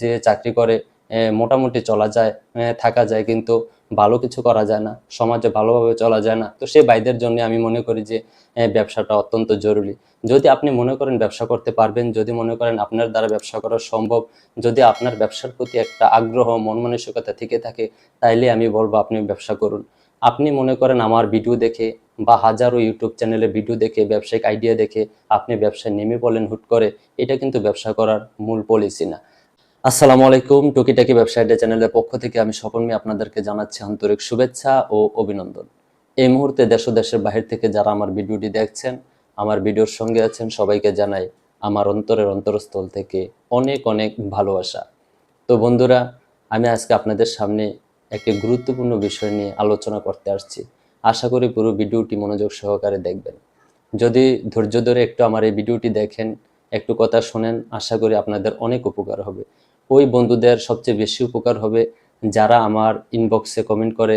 যে চাকরি করে মোটামুটি চলা যায় থাকা যায়, কিন্তু ভালো কিছু করা যায় না, সমাজে ভালোভাবে চলা যায় না। তো সেই ভাইদের জন্য আমি মনে করি যে ব্যবসাটা অত্যন্ত জরুরি। যদি আপনি মনে করেন ব্যবসা করতে পারবেন, যদি মনে করেন আপনার দ্বারা ব্যবসা করা সম্ভব, যদি আপনার ব্যবসার প্রতি একটা আগ্রহ, মন মানসিকতা থেকে থাকে, তাইলে আমি বলব আপনি ব্যবসা করুন। আপনি মনে করেন আমার ভিডিও দেখে বা হাজারো ইউটিউব চ্যানেলে ভিডিও দেখে, ব্যবসায়িক আইডিয়া দেখে আপনি ব্যবসায় নেমে পড়লেন হুট করে, এটা কিন্তু ব্যবসা করার মূল পলিসি না। আসসালামু আলাইকুম টুকিটাকি ব্যবসা আইডিয়া চ্যানেলের পক্ষ থেকে আমি স্বপন মিয়া আপনাদেরকে জানাচ্ছি আন্তরিক শুভেচ্ছা ও অভিনন্দন। এই মুহূর্তে দেশ ও দেশের বাহির থেকে যারা আমার ভিডিওটি দেখছেন, আমার ভিডিওর সঙ্গে আছেন সবাইকে জানাই আমার অন্তরের অন্তরস্থল থেকে অনেক অনেক ভালোবাসা। তো বন্ধুরা, আমি আজকে আপনাদের সামনে একটি গুরুত্বপূর্ণ বিষয় নিয়ে আলোচনা করতে আসছি। আশা করি পুরো ভিডিওটি মনোযোগ সহকারে দেখবেন। যদি ধৈর্য ধরে একটু আমার এই ভিডিওটি দেখেন, একটু কথা শোনেন, আশা করি আপনাদের অনেক উপকার হবে। ওই বন্ধুদের সবচেয়ে বেশি উপকার হবে যারা আমার ইনবক্সে কমেন্ট করে,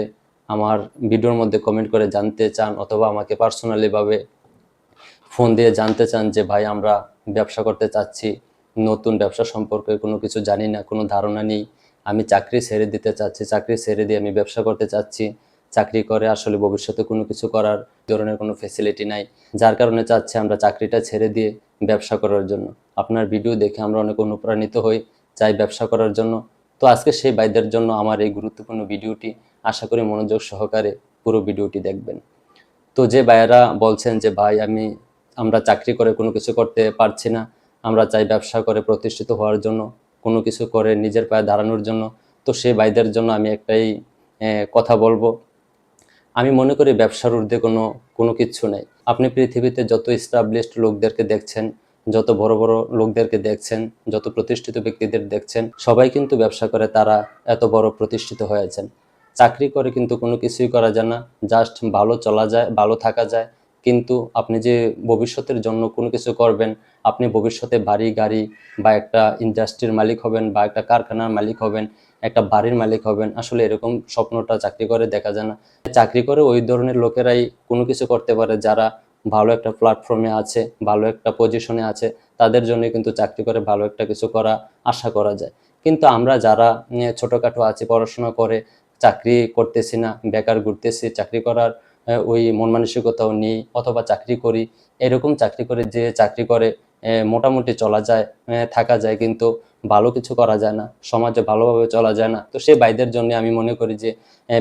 আমার ভিডিওর মধ্যে কমেন্ট করে জানতে চান অথবা আমাকে পার্সোনালিভাবে ফোন দিয়ে জানতে চান যে, ভাই, আমরা ব্যবসা করতে চাচ্ছি, নতুন ব্যবসা সম্পর্কে কোনো কিছু জানি না, কোনো ধারণা নেই, আমি চাকরি ছেড়ে দিতে চাচ্ছি, চাকরি ছেড়ে দিয়ে আমি ব্যবসা করতে চাচ্ছি, চাকরি করে আসলে ভবিষ্যতে কোনো কিছু করার ধরনের কোনো ফেসিলিটি নাই, যার কারণে চাচ্ছি আমরা চাকরিটা ছেড়ে দিয়ে ব্যবসা করার জন্য। আপনার ভিডিও দেখে আমরা অনেক অনুপ্রাণিত হই। চাই ব্যবসা করার জন্য। তো আজকে সেই ভাইদের জন্য আমার এই গুরুত্বপূর্ণ ভিডিওটি। আশা করি মনোযোগ সহকারে পুরো ভিডিওটি দেখবেন। তো যে ভাইয়েরা বলছেন যে, ভাই, আমি, আমরা চাকরি করে কোনো কিছু করতে পারছি না। আমরা চাই ব্যবসা করে প্রতিষ্ঠিত হওয়ার জন্য, কোনো কিছু করে নিজের পায়ে দাঁড়ানোর জন্য। তো সেই ভাইদের জন্য আমি একটাই কথা বলব। আমি মনে করি ব্যবসার ঊর্ধ্বে কোনো কোনো কিচ্ছু নেই। আপনি পৃথিবীতে যত স্টাবলিশড লোকদেরকে দেখছেন যত বড় বড় লোকদেরকে দেখছেন, যত প্রতিষ্ঠিত ব্যক্তিদের দেখছেন, সবাই কিন্তু ব্যবসা করে তারা এত বড় প্রতিষ্ঠিত হয়েছেন চাকরি করে কিন্তু কোনো কিছুই করা যায় না জাস্ট ভালো চলা যায়, ভালো থাকা যায়। কিন্তু আপনি যে ভবিষ্যতের জন্য কোনো কিছু করবেন, আপনি ভবিষ্যতে বাড়ি, গাড়ি বা একটা ইন্ডাস্ট্রির মালিক হবেন বা একটা কারখানার মালিক হবেন, একটা বাড়ির মালিক হবেন, আসলে এরকম স্বপ্নটা চাকরি করে দেখা যায় না। চাকরি করে ওই ধরনের লোকেরাই কোনো কিছু করতে পারে যারা ভালো একটা প্ল্যাটফর্মে আছে, ভালো একটা পজিশনে আছে, তাদের জন্য কিন্তু চাকরি করে ভালো একটা কিছু করা আশা করা যায়। কিন্তু আমরা যারা ছোটোখাটো আছে, পড়াশোনা করে চাকরি করতেছি না, বেকার ঘুরতেছি, চাকরি করার ওই মন মানসিকতাও নেই, অথবা চাকরি করি, এরকম চাকরি করে যে চাকরি করে মোটামুটি চলা যায় থাকা যায়, কিন্তু ভালো কিছু করা যায় না, সমাজে ভালোভাবে চলা যায় না। তো সেই ভাইদের জন্য আমি মনে করি যে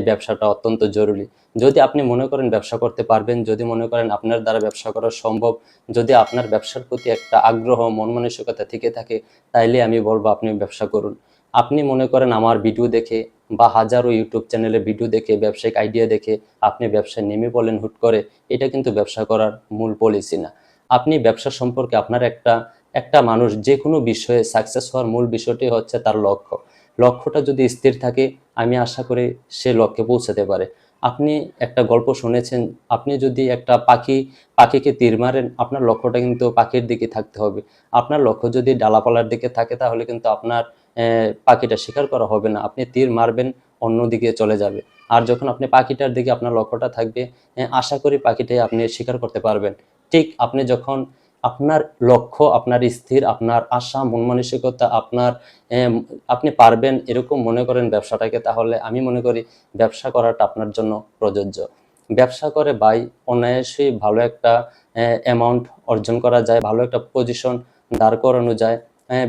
ব্যবসাটা অত্যন্ত জরুরি। যদি আপনি মনে করেন ব্যবসা করতে পারবেন, যদি মনে করেন আপনার দ্বারা ব্যবসা করা সম্ভব, যদি আপনার ব্যবসার প্রতি একটা আগ্রহ, মন মানসিকতা থেকে থাকে, তাইলে আমি বলব আপনি ব্যবসা করুন। আপনি মনে করেন আমার ভিডিও দেখে বা হাজারো ইউটিউব চ্যানেলে ভিডিও দেখে, ব্যবসায়িক আইডিয়া দেখে আপনি ব্যবসায় নেমে পড়লেন হুট করে, এটা কিন্তু ব্যবসা করার মূল পলিসি না। আপনি ব্যবসা সম্পর্কে আপনার একটা একটা মানুষ যে কোনো বিষয়ে সাকসেস হওয়ার মূল বিষয়টি হচ্ছে তার লক্ষ্য। লক্ষ্যটা যদি স্থির থাকে, আমি আশা করি সে লক্ষ্যে পৌঁছাতে পারে। আপনি একটা গল্প শুনেছেন, আপনি যদি একটা পাখি, পাখিকে তীর মারেন, আপনার লক্ষ্যটা কিন্তু পাখির দিকে থাকতে হবে। আপনার লক্ষ্য যদি ডালাপালার দিকে থাকে, তাহলে কিন্তু আপনার পাখিটা শিকার করা হবে না। আপনি তীর মারবেন অন্যদিকে চলে যাবে। আর যখন আপনি পাখিটার দিকে আপনার লক্ষ্যটা থাকবে আশা করি পাখিটাই আপনি শিকার করতে পারবেন। ঠিক আপনি যখন আপনার লক্ষ্য, আপনার স্থির, আপনার আশা, মন মানসিকতা, আপনার আপনি পারবেন এরকম মনে করেন ব্যবসাটাকে, তাহলে আমি মনে করি ব্যবসা করাটা আপনার জন্য প্রযোজ্য। ব্যবসা করে বাই, অনায়াসেই ভালো একটা অ্যামাউন্ট অর্জন করা যায়, ভালো একটা পজিশন দাঁড় করানো যায়।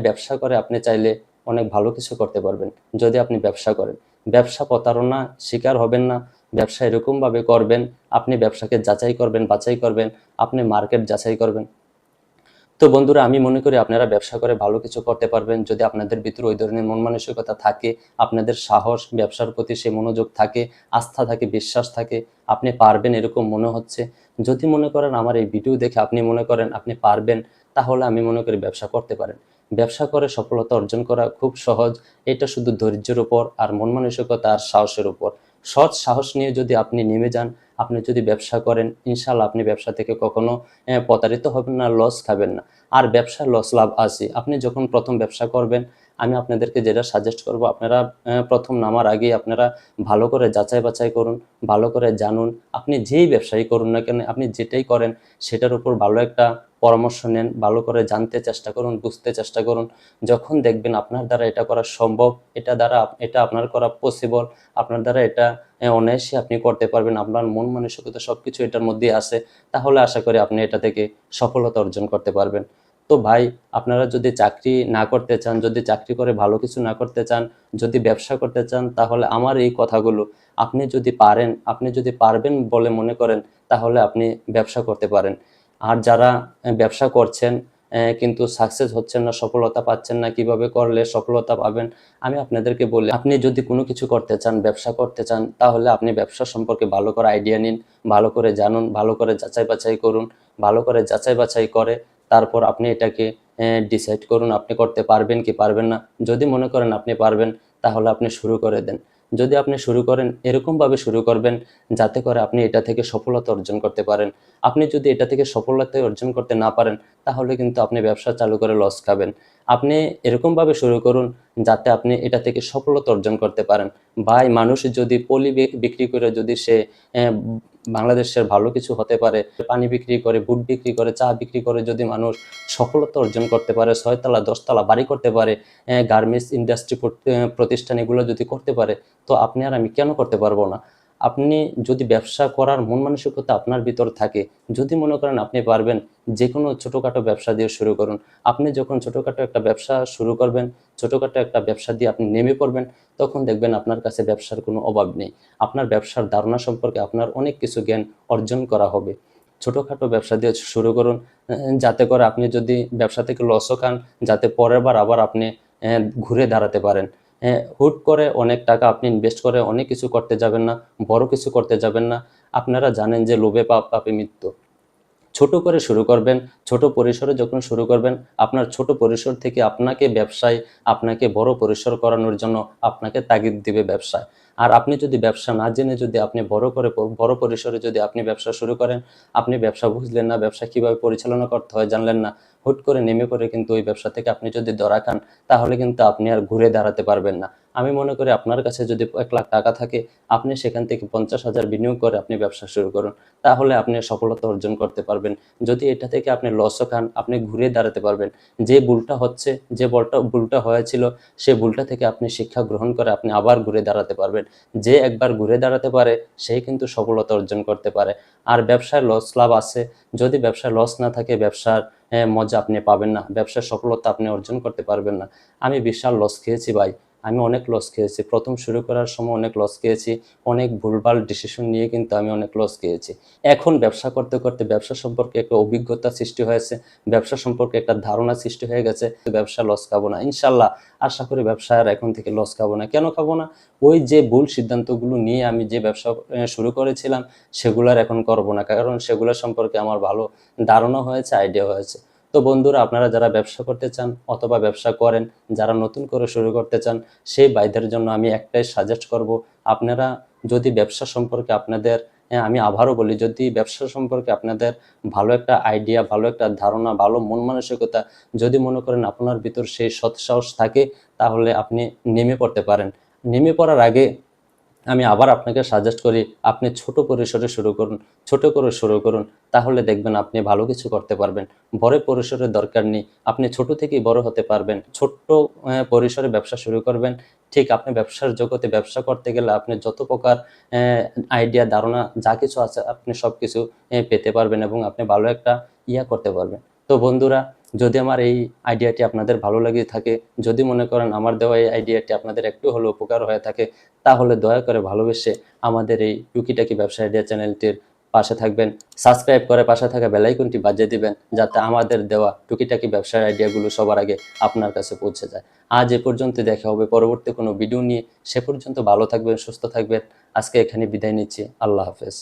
ব্যবসা করে আপনি চাইলে অনেক ভালো কিছু করতে পারবেন যদি আপনি ব্যবসা করেন। ব্যবসা প্রতারণা শিকার হবেন না। ব্যবসা এরকমভাবে করবেন, আপনি ব্যবসাকে যাচাই করবেন, বাছাই করবেন, আপনি মার্কেট যাচাই করবেন। তো বন্ধুরা, আমি মনে করি আপনারা ব্যবসা করে ভালো কিছু করতে পারবেন। যদি আপনাদের ভিতরে ওই ধরনের মন মানসিকতা থাকে, আপনাদের সাহস, ব্যবসার প্রতি সে মনোযোগ থাকে, আস্থা থাকে, বিশ্বাস থাকে, আপনি পারবেন এরকম মনে হচ্ছে। যদি মনে করেন আমার এই ভিডিও দেখে আপনি মনে করেন আপনি পারবেন, তাহলে আমি মনে করি ব্যবসা করতে পারেন। ব্যবসা করে সফলতা অর্জন করা খুব সহজ। এটা শুধু ধৈর্যের উপর আর মন মানসিকতা আর সাহসের উপর। সৎ সাহস নিয়ে যদি আপনি নেমে যান, আপনি যদি ব্যবসা করেন ইনশাল্লাহ আপনি ব্যবসা থেকে কখনো প্রতারিত হবেন না লস খাবেন না। আর ব্যবসা লস লাভ আছে। আপনি যখন প্রথম ব্যবসা করবেন, আমি আপনাদেরকে যেটা সাজেস্ট করব, আপনারা প্রথম নামার আগে আপনারা ভালো করে যাচাই বাছাই করুন, ভালো করে জানুন। আপনি যেই ব্যবসায়ী করুন না কেন, আপনি যেটাই করেন, সেটার উপর ভালো একটা পরামর্শ নেন, ভালো করে জানতে চেষ্টা করুন, বুঝতে চেষ্টা করুন। যখন দেখবেন আপনার দ্বারা এটা করা সম্ভব, এটা দ্বারা এটা আপনার করা পসিবল আপনার দ্বারা এটা অনায়াসে আপনি করতে পারবেন, আপনার মন মানসিকতা সবকিছু এটার মধ্যে আছে, তাহলে আশা করি আপনি এটা থেকে সফলতা অর্জন করতে পারবেন। তো ভাই, আপনারা যদি চাকরি না করতে চান, যদি চাকরি করে ভালো কিছু না করতে চান, যদি ব্যবসা করতে চান, তাহলে আমার এই কথাগুলো, আপনি যদি পারেন, আপনি যদি পারবেন বলে মনে করেন, তাহলে আপনি ব্যবসা করতে পারেন। আর যারা ব্যবসা করছেন কিন্তু সাকসেস হচ্ছেন না, সফলতা পাচ্ছেন না, কীভাবে করলে সফলতা পাবেন, আমি আপনাদেরকে বলি, আপনি যদি কোনো কিছু করতে চান, ব্যবসা করতে চান, তাহলে আপনি ব্যবসা সম্পর্কে ভালো করে আইডিয়া নিন, ভালো করে জানুন, ভালো করে যাচাই বাছাই করুন, ভালো করে যাচাই বাছাই করে, তারপর আপনি এটাকে ডিসাইড করুন, আপনি করতে পারবেন কি পারবেন না। যদি মনে করেন আপনি পারবেন, তাহলে আপনি শুরু করে দেন। যদি আপনি শুরু করেন, এরকমভাবে শুরু করবেন যাতে করে আপনি এটা থেকে সফলতা অর্জন করতে পারেন। আপনি যদি এটা থেকে সফলতা অর্জন করতে না পারেন, তাহলে কিন্তু আপনি ব্যবসা চালু করে লস খাবেন। আপনি এরকমভাবে শুরু করুন যাতে আপনি এটা থেকে সফলতা অর্জন করতে পারেন। ভাই, মানুষ যদি পলি বিক্রি করে যদি সে বাংলাদেশের ভালো কিছু হতে পারে, পানি বিক্রি করে, বুট বিক্রি করে, চা বিক্রি করে যদি মানুষ সফলতা অর্জন করতে পারে, ছয়তলা, দশতলা বাড়ি করতে পারে গার্মেন্টস ইন্ডাস্ট্রি প্রতিষ্ঠান এগুলো যদি করতে পারে, তো আপনি আর আমি কেন করতে পারব না? আপনি যদি ব্যবসা করার মন মানসিকতা আপনার ভিতর থাকে, যদি মনে করেন আপনি পারবেন যে কোনো ছোটোখাটো ব্যবসা দিয়ে শুরু করুন। আপনি যখন ছোটোখাটো একটা ব্যবসা শুরু করবেন, ছোটোখাটো একটা ব্যবসা দিয়ে আপনি নেমে পড়বেন, তখন দেখবেন আপনার কাছে ব্যবসার কোনো অভাব নেই। আপনার ব্যবসার ধারণা সম্পর্কে আপনার অনেক কিছু জ্ঞান অর্জন করা হবে। ছোটোখাটো ব্যবসা দিয়ে শুরু করুন যাতে করে আপনি যদি ব্যবসা থেকে লসও খান, যাতে পরের বার আবার আপনি ঘুরে দাঁড়াতে পারেন। হুট করে অনেক টাকা আপনি ইনভেস্ট করে অনেক কিছু করতে যাবেন না, বড় কিছু করতে যাবেন না। আপনারা জানেন যে লোভে পাপ, পাপে মৃত্যু। ছোট করে শুরু করবেন, ছোট পরিসরে যখন শুরু করবেন, আপনার ছোট পরিসর থেকে আপনাকে ব্যবসায়, আপনাকে বড় পরিসর করানোর জন্য আপনাকে তাগিদ দিবে ব্যবসায়। আর আপনি যদি ব্যবসা না জেনে যদি আপনি বড় করে, বড় পরিসরে যদি আপনি ব্যবসা শুরু করেন, আপনি ব্যবসা বুঝলেন না, ব্যবসা কীভাবে পরিচালনা করতে হয় জানলেন না, হুট করে নেমে পড়ে কিন্তু ওই ব্যবসা থেকে আপনি যদি ধরা খান, তাহলে কিন্তু আপনি আর ঘুরে দাঁড়াতে পারবেন না। আমি মনে করি আপনার কাছে যদি এক লাখ টাকা থাকে, আপনি সেখান থেকে পঞ্চাশ হাজার বিনিয়োগ করে আপনি ব্যবসা শুরু করুন। তাহলে আপনি সফলতা অর্জন করতে পারবেন। যদি এটা থেকে আপনি লসও খান, আপনি ঘুরে দাঁড়াতে পারবেন। যে ভুলটা হচ্ছে, যে বলটা ভুলটা হয়েছিল, সে ভুলটা থেকে আপনি শিক্ষা গ্রহণ করে আপনি আবার ঘুরে দাঁড়াতে পারবেন। যে একবার ঘুরে দাঁড়াতে পারে সেই কিন্তু সফলতা অর্জন করতে পারে। আর ব্যবসায় লস লাভ আছে। যদি ব্যবসায় লস না থাকে, ব্যবসার মজা আপনি পাবেন না। ব্যবসার সফলতা আপনি অর্জন করতে পারবেন না। আমি বিশাল লস খেয়েছি ভাই। আমি অনেক লস খেয়েছি। প্রথম শুরু করার সময় অনেক লস খেয়েছি। অনেক ভুলভাল ডিসিশন নিয়ে কিন্তু আমি অনেক লস খেয়েছি। এখন ব্যবসা করতে করতে ব্যবসা সম্পর্কে একটা অভিজ্ঞতা সৃষ্টি হয়েছে, ব্যবসা সম্পর্কে একটা ধারণা সৃষ্টি হয়ে গেছে ব্যবসা লস খাব না। ইনশাল্লাহ আশা করি ব্যবসা আর এখন থেকে লস খাব না। কেন খাব না? ওই যে ভুল সিদ্ধান্তগুলো নিয়ে আমি যে ব্যবসা শুরু করেছিলাম, সেগুলো আর এখন করব না। কারণ সেগুলো সম্পর্কে আমার ভালো ধারণা হয়েছে আইডিয়া হয়েছে। তো বন্ধুরা আপনারা যারা ব্যবসা করতে চান অথবা ব্যবসা করেন যারা নতুন করে শুরু করতে চান সেই ভাইদের জন্য আমি একটাই সাজেস্ট করব আপনারা যদি ব্যবসা সম্পর্কে আপনাদের হ্যাঁ, আমি আবারও বলি যদি ব্যবসা সম্পর্কে আপনাদের ভালো একটা আইডিয়া ভালো একটা ধারণা ভালো মন মানসিকতা যদি মনে করেন আপনার ভিতর সেই সৎসাহস থাকে তাহলে আপনি নেমে পড়তে পারেন। নেমে পড়ার আগে আমি আবার আপনাকে সাজেস্ট করি, আপনি ছোট পরিসরে শুরু করুন, ছোট করে শুরু করুন, তাহলে দেখবেন আপনি ভালো কিছু করতে পারবেন। বড় পরিসরের দরকার নেই, আপনি ছোট থেকেই বড় হতে পারবেন। ছোট্ট পরিসরে ব্যবসা শুরু করবেন, ঠিক আপনি ব্যবসার জগতে ব্যবসা করতে গেলে আপনি যত প্রকার আইডিয়া ধারণা, যা কিছু আছে, আপনি সব কিছু পেতে পারবেন এবং আপনি ভালো একটা ইয়া করতে পারবেন। তো বন্ধুরা যদি আমার এই আইডিয়াটি আপনাদের ভালো লাগে থাকে, যদি মনে করেন আমার দেওয়া এই আইডিয়াটি আপনাদের একটু হলেও উপকার হয়ে থাকে, তাহলে দয়া করে ভালোবেসে আমাদের এই টুকিটাকি ব্যবসা আইডিয়া চ্যানেলটির পাশে থাকবেন। সাবস্ক্রাইব করে পাশে থাকা বেলাইকনটি বাজিয়ে দিবেন, যাতে আমাদের দেওয়া টুকিটাকি ব্যবসার আইডিয়াগুলো সবার আগে আপনার কাছে পৌঁছে যায়। আজ এ পর্যন্ত দেখা হবে পরবর্তী কোনো ভিডিও নিয়ে। সে পর্যন্ত ভালো থাকবেন, সুস্থ থাকবেন। আজকে এখানে বিদায় নিচ্ছি। আল্লাহ হাফেজ।